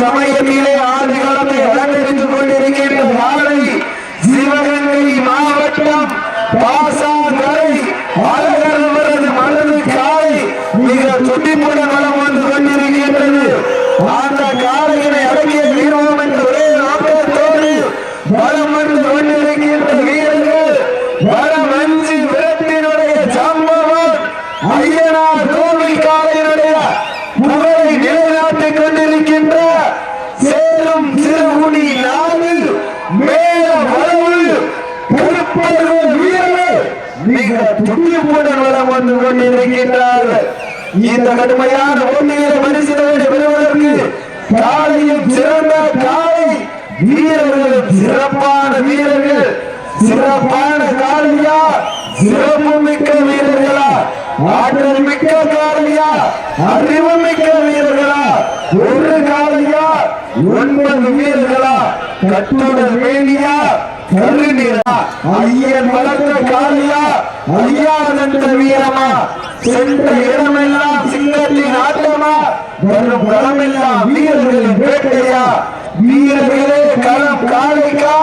சமயத்திலே ஆண்டு காலத்தை அலங்கரித்துக் கொண்டிருக்கின்ற மாலை சிவகங்கை மாவட்டம் பாசாங்கரை அழகர்வரது மனது காலை மிக துடிப்புடன் வளம் வந்து கொண்டிருக்கின்றது அந்த காலையினை அடங்கிய வீரமும் என்ற ஒரே நோக்கத்தோடு வளம் வந்து கொண்டிருக்கின்ற வீரர்கள் வரம் அஞ்சு விரட்டினுடைய சம்பவம் ஐயனார் கோவில் காலையினுடைய புகழை நிலைநாட்டிக் கொண்டிருக்கின்ற சேலம் சிறுகுடி நாடு மேல வரவு கருப்பர்கள் வீரர்கள் மிக துணிவுடன் வளம் வந்து கொண்டிருக்கின்றார்கள். இந்த கடுமையான போட்டிகளை பரிசுகளை பெறுவதற்கு காலையில் சிறந்த காலை வீரர்கள் சிறப்பான வீரர்கள் சிறப்பான காலையா சிறப்பு மிக்க வீரர்களா ஆற்றல் மிக்க காரணியா அறிவு மிக்க வீரர்களா ஒரு காரணியா ஒன்பது வீரர்களா கட்டுடல் மேனியா கருநீரா ஐயன் வளர்த்த காலியா ஐயா தந்த வீரமா சென்ற இடமெல்லாம் சிங்கத்தின் ஆட்டமா வரும் களமெல்லாம் வீரர்களின் வேட்டையா வீரர்களே களம் காலைக்கா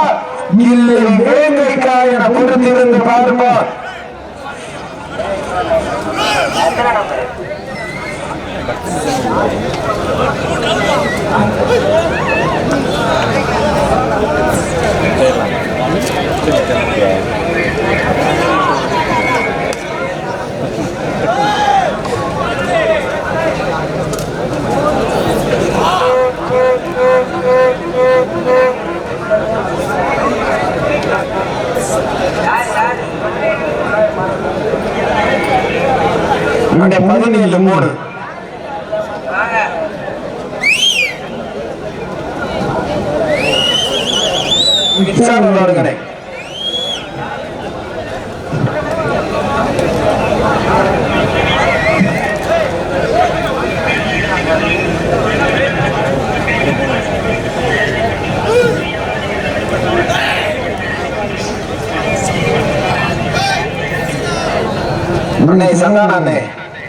இல்லை வேங்கைக்கா என பொறுத்திருந்து Nice. இங்க பதினேழு மூணு. விசாரணை அண்ணே சந்தான அண்ணே.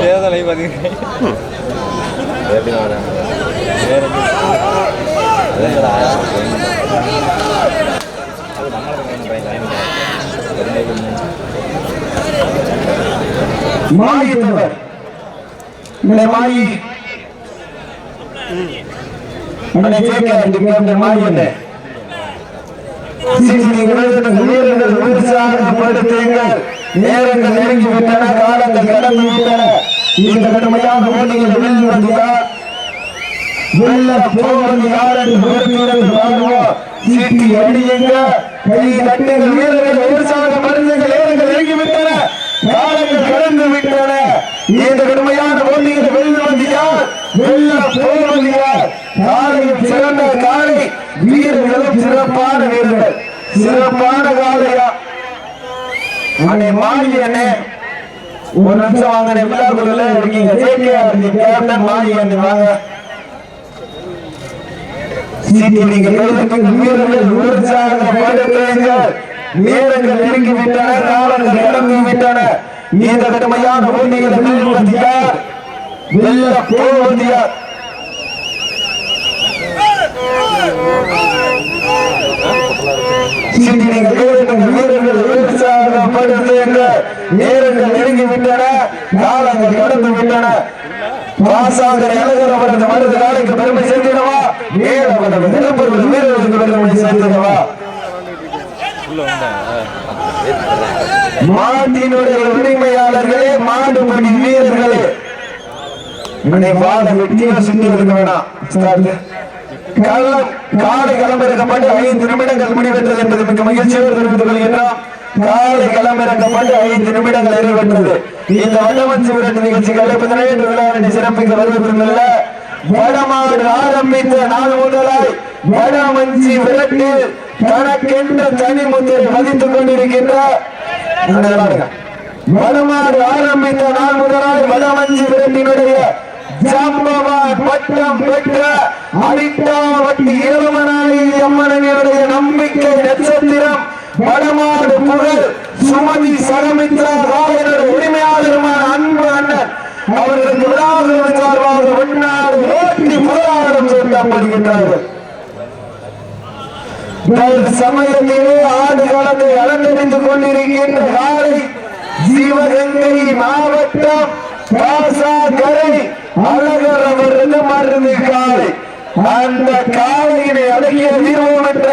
தேர்தலை பார்த்தீங்கன்னா மாயிட்டவர் இந்த மாயி. கேட்க இந்த கேட்ட மாயி என்ன வீரர்கள் உற்சாகப்படுத்துங்கள் நேரங்கள் நெருங்கி விட்டன காலங்கள் கடந்து விட்டன இந்த கடுமையான போட்டிகள் வெள்ளி வந்தார் வெள்ள போவது யாரடி போட்டியிடம் வாங்குவோம் சீட்டி அடியுங்க கை தட்டுங்கள் வீரர்கள் உற்சாகப்படுத்துங்கள் நேரங்கள் நெருங்கி விட்டன காலங்கள் கடந்து விட்டன இந்த கடுமையான போட்டிகள் வெள்ளி வந்தியா? வெள்ளம் போர் வந்தியா? காலையில் சிறந்த காலை. வீரர்களும் சிறப்பான வீரர்கள். சிறப்பான காலையா? அண்ணே மாலி என்ன ஒரு நிமிஷம் வாங்க விழாக்குள்ள இருக்கீங்க. ஜேகேஆர் கேப்டன் மாலி என்ன வாங்க. சீட்டி நீங்கள் எழுதுங்கள் வீரர்கள் உற்சாகப்படுத்துங்கள் நேரங்கள் நெருங்கி விட்டன காலங்கள் இறங்கி விட்டன. இந்த கடுமையான போட்டிகளை வெல்வது வெல்ல போவது நேரங்கள் நெருங்கி விட்டன காலங்கள் கடந்து விட்டன பாசாங்கரை அழகர் அவரது மருது நாளைக்கு பெருமை சேர்த்திடவா மேல் அவரது விருப்பம் வீரர்களுக்கு பெருமை சேர்த்திடவா மாட்டினுடைய உரிமையாளர்களே மாடுபடி வீரர்களே. உன்னை வாழ வெட்டியா சென்று இருக்க வேணாம் கள்ளம் களம் காலை ஐந்து நிமிடங்கள் முடிவெற்றது என்பது மிக மகிழ்ச்சியோடு தெரிவித்துக் கொள்கின்றோம். காலை களமிறக்கப்பட்டு ஐந்து நிமிடங்கள் நிறைவேற்றது. இந்த வடமஞ்சி விரட்டு நிகழ்ச்சிகளை பதினேழு என்று விழாவினை சிறப்பிக்க வருவதில்லை வடமாடு ஆரம்பித்த நாள் முதலாய் வடமஞ்சி விரட்டில் தனக்கென்ற தனி முத்திரை மதித்துக் கொண்டிருக்கின்ற வடமாடு ஆரம்பித்த நாள் முதலாய் வடமஞ்சி விரட்டினுடைய ஜாம்பவான் பட்டம் பெற்ற அடித்தாவட்டி ஏழுமனாயி அம்மனினுடைய நம்பிக்கை நட்சத்திரம் வடமாடு புகழ் சுமதி சரமித்ரா ராயனுடைய உரிமையாளருமான அன்பு அண்ணன். அவர்களுக்கு விழாவின் சார்பாக வெண்ணாடு ஓட்டி புகழாரம் சேர்க்கப்படுகின்றார்கள் சமயத்திலே ஆடு களத்தை அலங்கரித்து கொண்டிருக்கின்ற காலை சிவகங்கை மாவட்டம் காசா அழகர் அவரது மருந்து காலை. அந்த காலையினை அடக்கிய தீர்வோம் என்ற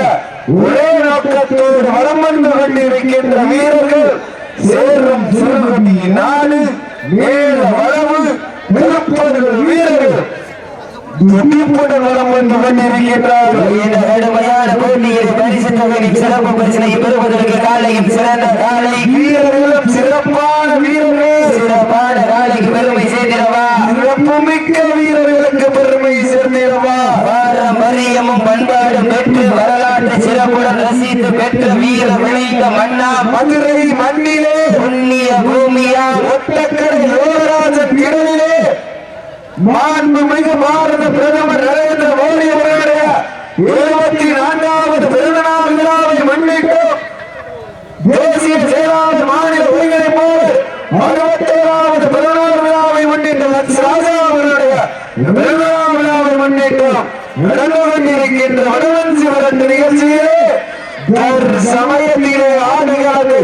ஒரே நோக்கத்தோடு வலம் வந்து கொண்டிருக்கின்ற வீரர்கள் சேரும் சிறுகுடி நாடு மேல வளவு திருப்பர்கள் வீரர்கள். சிறப்பு பரிசனை பெறுவதற்கு காலையும் சிறந்த காலை வீரர்களும் சிறப்பான வீரர்கள் சிறப்பான காலைக்கு பெருமை சேர்க்கிறவா சிறப்புமிக்க வீரர்களுக்கு பெருமை சேர்ந்திடவா மரியமும் பண்பாடும் பெற்று வரலாற்று சிறப்புடன் ரசித்து பெற்ற வீர விளைந்த மன்னா மதுரை மண்ணிலே புண்ணிய பூமியா ஒட்டக்கரை யுவராஜன் கிடலிலே மாண்புமிகு பாரத பிரதமர் நரேந்திர மோடி அவர்களுடைய இருபத்தி நான்காவது பிறந்தநாள் விழாவை முன்னிட்டு தேசிய செயலாளர் மாநில ஒருங்கிணைப்போடு அறுபத்தேழாவது பிறந்தநாள் விழாவை முன்னிட்டு ராஜா அவர்களுடைய பிறந்தநாள் விழாவை முன்னிட்டு நடந்து கொண்டிருக்கின்ற வடவன் சிவரன் நிகழ்ச்சியிலே சமயத்திலே ஆடுகிறது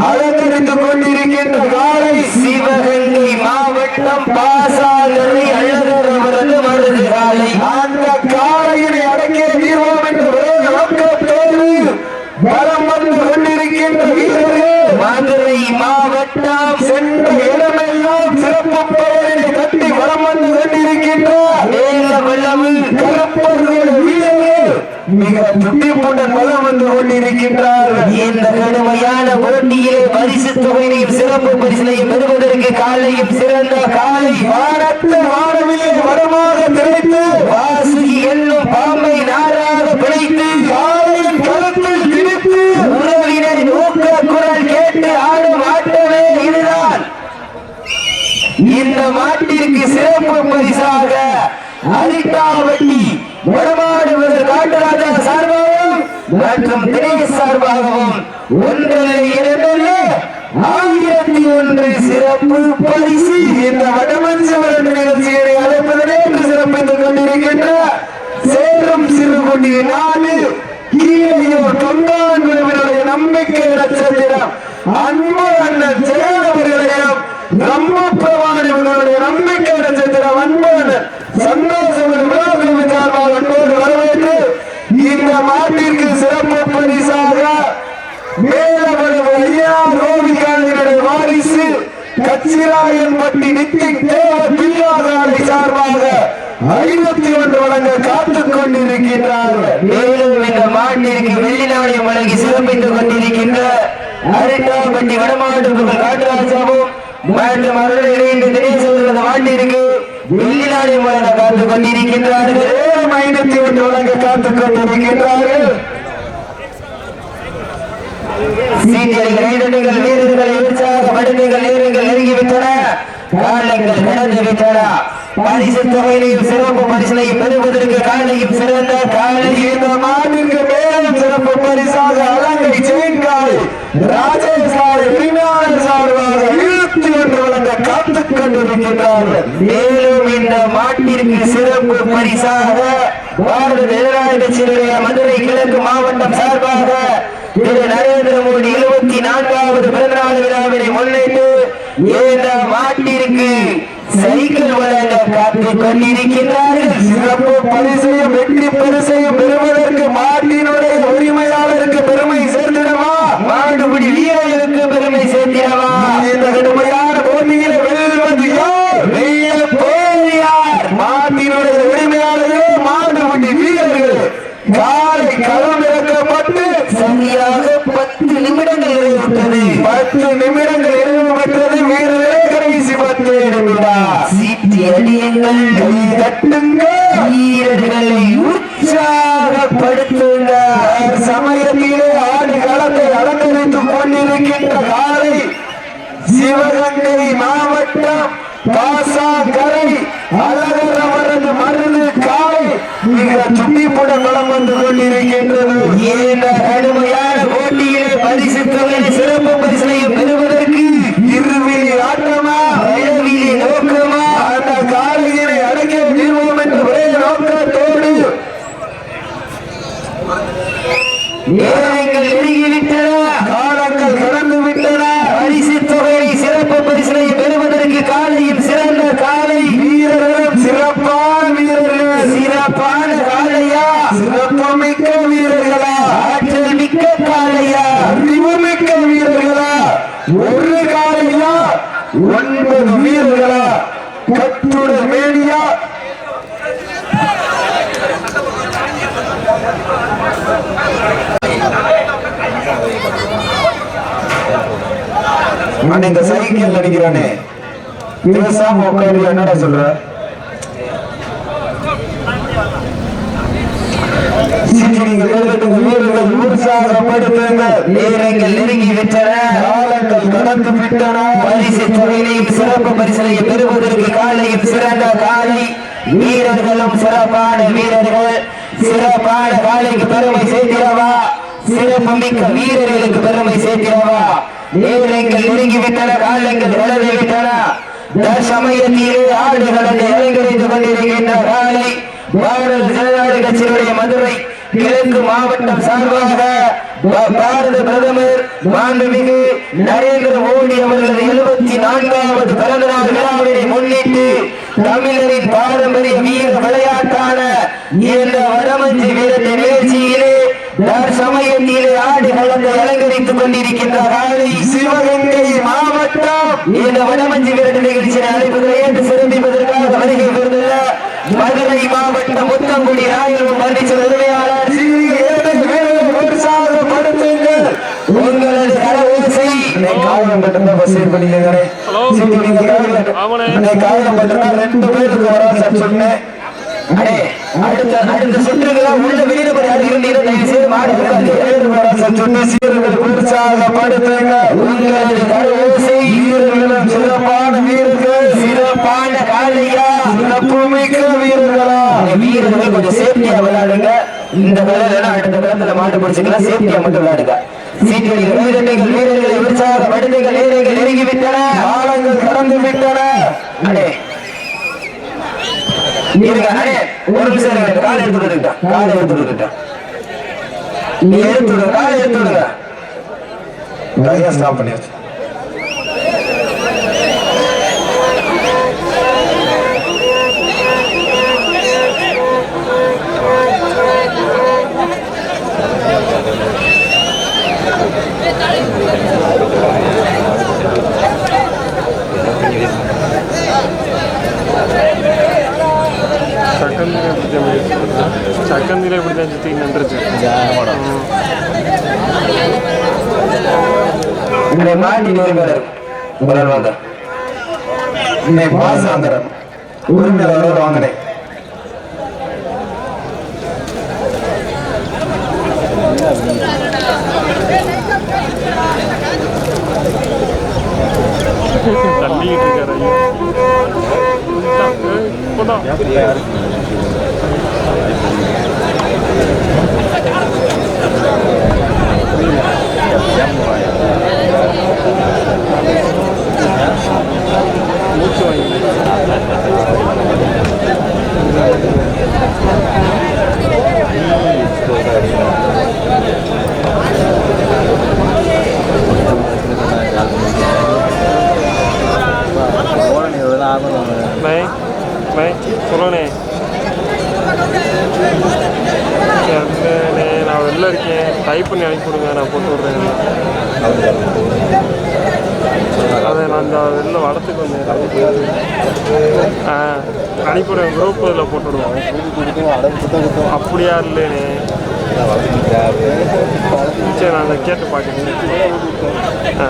அலங்கரித்துக் கொண்டிருக்கின்ற காலை சிவகங்கை மாவட்டம் பாசாலரை அழகர் அவரது மருது காலை அந்த காலையினை அடக்கிய தீர்வோம் என்று ஒரே நோக்கத்தோடு வலம் வந்து கொண்டிருக்கின்ற வீரர்கள் மதுரை மாவட்டம் சென்ற இடமெல்லாம் சிறப்பு பெயரை கட்டி வரம் வந்து கொண்டிருக்கின்ற மேல வல்லவு கருப்பர்கள் மிக துட்டிப்புடன் வலம் வந்து கொண்டிருக்கின்றார்கள் இந்த கடுமையான போட்டியிலே பரிசு தொகையையும் சிறப்பு பரிசினையும் பெறுவதற்கு காலையும் சிறந்த காலை வானத்து வானவிலே வரமாக திரைத்து வாசுகி என்னும் பாம்பை நாராக பிழைத்து காலையின் கருத்தில் திணித்து உறவினர் ஊக்க குரல் கேட்டு ஆடும் ஆட்டமே இதுதான். இந்த மாட்டிற்கு சிறப்பு பரிசாக அரிட்டாவட்டி வடமாடுவது காட்டுராஜா சார்பாகவும் மற்றும் திரை சார்பாகவும் ஒன்றரை இரண்டல்ல ஆயிரத்தி ஒன்று சிறப்பு பரிசு இந்த வடமஞ்சவரன் நிகழ்ச்சியை அழைப்பதனே என்று சிறப்பித்துக் கொண்டிருக்கின்ற சேரும் சிறுகுடி நாலு கீழையூர் தொண்டான் குழுவினுடைய நம்பிக்கை நட்சத்திரம் அன்பு அண்ணன் ஜெயலவர்களையும் பிரம்மபிரமாணிகளுடைய நம்பிக்கை நட்சத்திரம் அன்பு அண்ணன் சந்தோஷம் விழாக்குழுவின் சார்பாக அன்போடு வரவேற்று இந்த மாட்டிற்கு சிறப்பு பரிசாக மேலவளவு ஐயா ரோவிகாளினுடைய வாரிசு சீராயன்பட்டி நித்தின் சார்பாக ஐநூத்தி ஒன்று வழங்க காத்துக் கொண்டிருக்கின்றார்கள் மேலும் இந்த மாட்டிற்கு வெள்ளி நாணயம் வழங்கி சிறப்பித்துக் கொண்டிருக்கின்ற அரிட்டாப்பட்டி காட்டுராஜாவும் மற்றும் அவர்கள் இணைந்து மாட்டிற்கு வெள்ளி நாணயம் வழங்க காத்துக் கொண்டிருக்கின்றார்கள். மேலும் ஐநூத்தி ஒன்று வழங்க காத்துக் கொண்டிருக்கின்றார்கள். சீனியர்கள் வீரர்கள் வீரர்களை உற்சாகப்படுத்துங்கள் காலங்கள் பரிசு தொகையிலையும் சிறப்பு பெறுவதற்கு காலையும் சிறந்த காலையும் இந்த மாட்டிற்கு மேலும் சிறப்பு பரிசாக அலங்கை ராஜேஷ் சார்பாக வழங்க கொண்டிருக்கின்றார்கள். மேலும் இந்த மாட்டிற்கு சிறப்பு பரிசாக பாரத ஜனநாயக கட்சியினுடைய மதுரை கிழக்கு மாவட்டம் சார்பாக திரு நரேந்திர மோடி இருபத்தி நான்காவது பிறந்தநாள் விழாவினை முன்னிட்டு இந்த மாட்டிற்கு சைக்கிள் வழங்க காத்துக் கொண்டிருக்கின்றார்கள் சிறப்பு பரிசையும் வெற்றி பரிசையும் பெறுவதற்கு மாட்டினுடைய உரிமையாளருக்கு பெருமை சேர்த்திடவா மாடுபிடி வீரர்களுக்கு பெருமை சேர்த்திடவா இந்த கடுமையான போட்டியில வெல்வது யார் வெல்ல போர் யார் மாட்டினுடைய உரிமையாளர்களே மாடுபடி வீரர்கள் பத்து நிமிடங்கள் நிறைவுபெற்றது வீரர்களே கடைசி பத்து நிமிடம் சீட்டி அடியுங்கள் கை தட்டுங்க வீரர்களை உற்சாகப்படுத்துங்க சமயத்திலே ஆடு களத்தை அலங்கரித்துக் கொண்டிருக்கின்ற காலை சிவகங்கை மாவட்டம் கரை அழகர் அவரது மருந்து காய். மிக துண்டிப்புட களம் வந்து கொண்டிருக்கின்றது. இந்த கடுமையான போட்டியிலே பரிசு தொகை சிறப்பு பரிசனையும் பெறுவதற்கு இருவிழி ஆட்டமா இரவிலே நோக்கமா அந்த காலையினை அடக்கி விடுவோம் என்ற ஒரே நோக்கத்தோடு நேரங்கள் நெருங்கிவிட்டன காலங்கள் கடந்து விட்டன பரிசு தொகையை சிறப்பு பரிசனை பெறுவதற்கு காலையில் சிறந்த காலை வீரர்களும் சிறப்பான வீரர்கள் சிறப்பான காலையா சிறப்புமிக்க வீரர்களா ஆற்றல் மிக்க காலையா அறிவுமிக்க வீரர்களா ஒரு காலையா ஒன்பது வீரர்களா கட்டுடல் மேடியா நான் இந்த சைக்கிள் அடிக்கிறானே பேசாம உட்காரு என்னடா சொல்ற சீக்கிரம் கேளுங்க, வீரர்கள் உற்சாகப்படுத்துங்கள் நேரங்கள் நெருங்கி விட்டன காலங்கள் கடந்து விட்டன. பரிசு தொகையினையும் சிறப்பு பரிசனை பெறுவதற்கு காலையில் சிறந்த காலை. வீரர்களும் சிறப்பான வீரர்கள். சிறப்பான காலைக்கு பெருமை சேர்க்கிறவா? சிறப்பு மிக்க வீரர்களுக்கு பெருமை சேர்க்கிறவா? நேரங்கள் நெருங்கி விட்டன. காலங்கள் கடந்து விட்டன. தற்சமயத்திலே ஆடுகளத்தை அலங்கரித்துக் கொண்டிருக்கின்ற காலை பாரத ஜனநாயக கட்சியினுடைய மதுரை கிழக்கு மாவட்டம் சார்பாக பாரத பிரதமர் மாண்புமிகு நரேந்திர மோடி அவர்களது எழுபத்தி நான்காவது பிறந்த நாள் விழாவினை முன்னிட்டு தமிழரின் பாரம்பரிய வீர விளையாட்டான இந்த வடமஞ்சி வீர நிகழ்ச்சியிலே தற்சமயத்திலே ஆடு களத்தை அலங்கரித்துக் கொண்டிருக்கின்ற காலை சிவகங்கை மாவட்டம் இந்த வடமஞ்சி வீர அடுத்த சுற்றுக்கெல்லாம் உள்ள வெளியில போய் யாரும் இருந்தீங்கன்னா தயவு செய்து மாடு சொன்ன சீரர்கள் உங்களது கரவோசை வீரர்களும் சிறப்பான வீரர்கள் சிறப்பான காலையா அந்த வீரர்கள் கொஞ்சம் சேஃப்டியா விளையாடுங்க. இந்த விளையாடுனா அடுத்த விளத்துல மாட்டு பிடிச்சிக்கலாம். சேஃப்டியா மட்டும் விளையாடுங்க. சீக்கிரம் வீரர்கள் வீரர்களை உற்சாகப்படுத்துங்கள் நேரங்கள் நெருங்கி விட்டன. காலங்கள் கடந்து விட்டன. அடே. இருங்க அடே. ஒரு நிமிஷம் காலை எடுத்து விடுங்க. காலை எடுத்து நீ எடுத்து காலை எடுத்து நிறைய ஸ்டாப் பண்ணியாச்சு. இந்த மாட்டி நேர்மையாளர் முதல் வாங்க இன்னைக்கு பாசாந்தரம் உரிமையாளர் வாங்கினேன். தள்ளிக்கிட்டு இருக்காரு ஐயோ இப்போதான் மூச்சு வாங்கி நை நை சொல்லுண்ணே என்னண்ணே நான் வெளில இருக்கேன் டைப் பண்ணி அனுப்பி விடுங்க நான் போட்டு விட்றேன் அதை நான் இந்த வெளில வடத்துக்கு வந்தேன் ஆ அனுப்பிவிடுவேன் குரூப் இதில் போட்டு விடுவோம் அப்படியா இல்லைண்ணே சரி நான் அதை கேட்டு பார்க்குறேன். ஆ.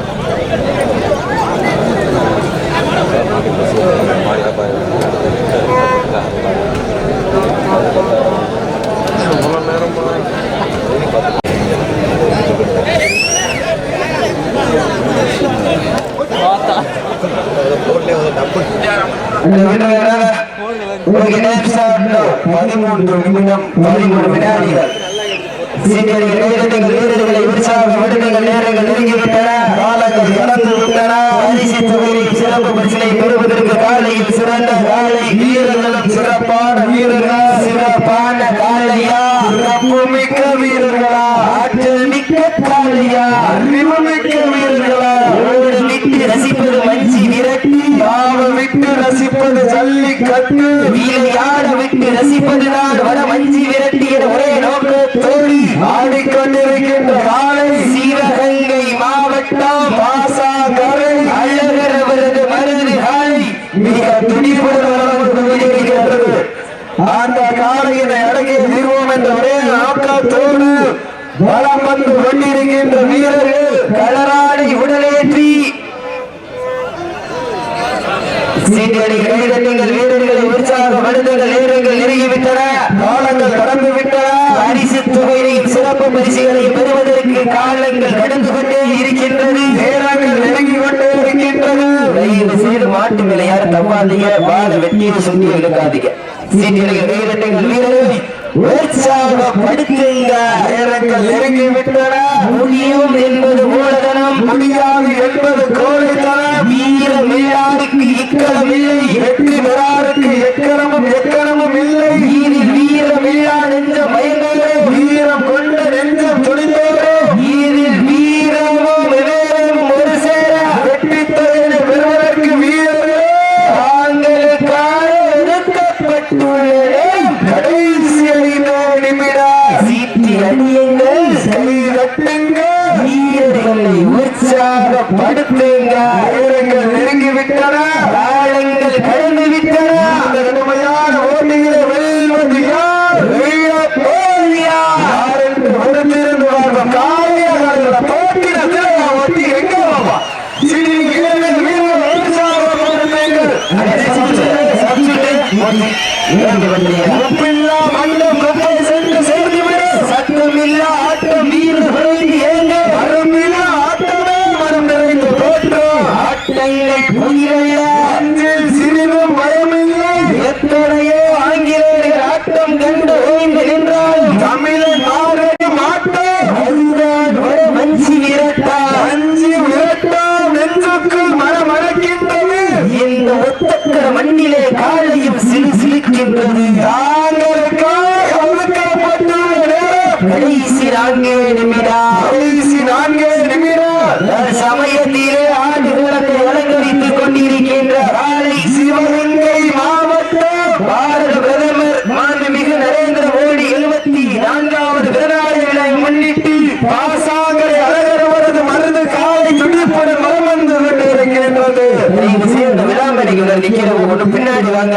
இவ்வளோ நேரம்? பதிமூன்று நிமிடம் பதிமூணு வினாடிகள். சீனியர் இளைஞர்கள் வீரர்களை நேரங்கள் நெருங்கிவிட்டன காலங்கள் கடந்து விட்டன பரிசு தொகையில் சிறப்பு பரிசினை பெறுவதற்கு காலையில் சிறந்த காலை வீரர்களும் சிறப்பான வீரர்கள் சிறப்பான காலையா சிறப்பு மிக்க வீரர்களா ஆற்றல் மிக்க காலையா அறிவு மிக்க வீரர்களா ஓடு விட்டு ரசிப்பது மஞ்சி விரட்டி ஆவ விட்டு ரசிப்பது ஜல்லிக்கட்டு வீழையாட விட்டு ரசிப்பது நான் வட மஞ்சி விரட்டி என ஒரே நோக்கத்தோடு ஆடிக்கொண்டிருக்கின்ற காலை சிவகங்கை மாவட்டம் பாசாங்கரை அழகர் அவரது மருது காலை மிக துடிப்புடன் வளர்ந்து கொண்டிருக்கிறது அந்த காலையினை அடக்கி தீர்வோம் என்ற ஒரே நோக்கத்தோடு வளம் வந்து கொண்டிருக்கின்ற வீரர்கள் களராடி உடலேற்றி சீட்டடி கைதட்டுங்கள் வீரர்களை உற்சாகப்படுத்துங்கள் நேரங்கள் நெருங்கிவிட்டன. காலங்கள் கடந்து விட்டன பரிசு சிறப்பு பரிசுகளை பெறுவதற்கு காலங்கள் கடந்து கொண்டே இருக்கின்றது. நேரங்கள் நெருங்கி கொண்டே இருக்கின்றது. தயவு செய்து மாட்டு விளையாட யாரும் தப்பாதீங்க வாழ வெட்டியை சொல்லி எடுக்காதீங்க. சீட்டடி கைதட்டுங்கள் வீரர்களை. உற்சாகப்படுத்துங்க நேரங்கள் நெருங்கி முடியும் என்பது மூலதனம் முடியாது என்பது கோழைத்தனம் வீர விழாவுக்கு இக்கலம் இல்லை வெற்றி பெறாருக்கு எக்கணமும் எக்கணமும் இல்லை வீரில் வீர விழா நெஞ்ச மயங்களே வீரம் கொண்ட நெஞ்சம் துணிந்தோரே வீரில் வீரமும் விவேகமும் ஒரு சேர வெற்றி தொகையை பெறுவதற்கு வீரர்களே தாங்களுக்காக ஒதுக்கப்பட்டுள்ளதே கடைசி ஐந்தோ நிமிடம் சீட்டி அடியுங்கள் கை கட்டுங்கள் வீரர்களை உற்சாகப்படுத்துங்க வீரர்கள் நெருங்கி விட்டன காலங்கள் கடந்து விட்டன அந்த கடுமையான ஓட்டிகளை வெல்வது யார் வெல்ல போவது யார் யார் என்று பொறுத்திருந்து பார்ப்போம் காலையாக போட்டின திரையா ஓட்டி எங்க பாப்பா சிறி வீரர்கள் வீரர்கள் உற்சாகப்படுத்துங்கள் ஒப்பில்லா கடைசி நான்கே நிமிடம். கடைசி நான்கே நிமிடம். சமயத்திலே ஆண்டு கூடத்தை அலங்கரித்துக் கொண்டிருக்கின்ற காலை சிவகங்கை மாவட்டம். பாரத பிரதமர் மாண்புமிகு நரேந்திர மோடி எழுபத்தி நான்காவது பிறநாள் விழாவை முன்னிட்டு பாசாங்கரை மருது காலை துடிப்புடன் மரம் வந்து கொண்டிருக்கின்றது விழாமணிக்கு நிக்கிறவங்க ஒண்ணு பின்னாடி வாங்க.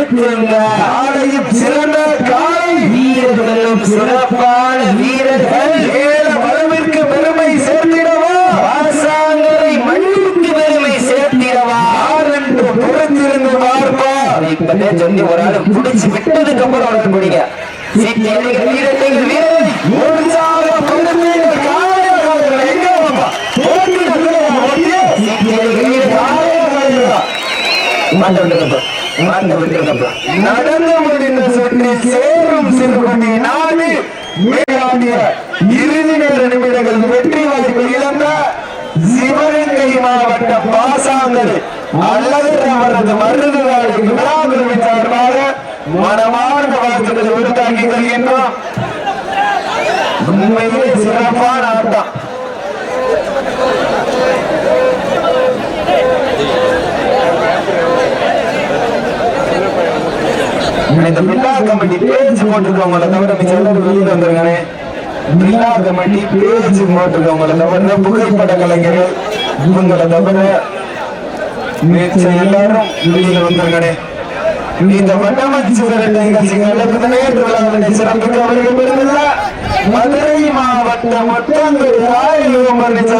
உற்சாகப்படுத்துங்க சிறந்த காலை வீரர்களும் சிறப்பான வீரர்கள். ஏழ வரவிற்கு பெருமை சேர்த்திடவா? வாசாங்கரை மண்ணுக்கு பெருமை சேர்த்திடவா? என்று பொறுத்திருந்து பார்ப்பா. இப்பதே சொல்லி ஒரு ஆளு புடிச்சு விட்டதுக்கு அப்புறம் அவனுக்கு பிடிங்க வீரர்கள் வீரரை உற்சாகப்படுத்துங்க எங்க நடந்து முடிந்த சுற்றி சேரும் சிறுபணி நாடு மேலாடிய இறுதி நேர நிமிடங்கள் வெற்றி வாய்ப்பு இழந்த சிவகங்கை மாவட்ட பாசாங்கல் அல்லது அவரது மருது நாளுக்கு விழாக்குழுவி சார்பாக மனமார்ந்த வாழ்த்துக்களை உருவாக்கி கொள்கின்றோம் உண்மையிலே சிறப்பான ஆட்டம். இந்த பில்லா கமிட்டி பேஜ் போட்டிருக்கவங்கள தவிர மிச்சம் எல்லாரும் வெளியில வந்துருக்கானே பில்லா கமிட்டி பேஜ் போட்டிருக்கவங்கள தவிர புகைப்பட கலைஞர்கள் இவங்களை தவிர மிச்சம் எல்லாரும் வெளியில வந்திருக்கானே இந்த வட்டமச்சு நிகழ்ச்சிகள் நேற்று விழாவினை சிறப்பிக்க வருகின்ற மதுரை மாவட்டம் ஒட்டங்குடி ஆய்வு மன்னிச்ச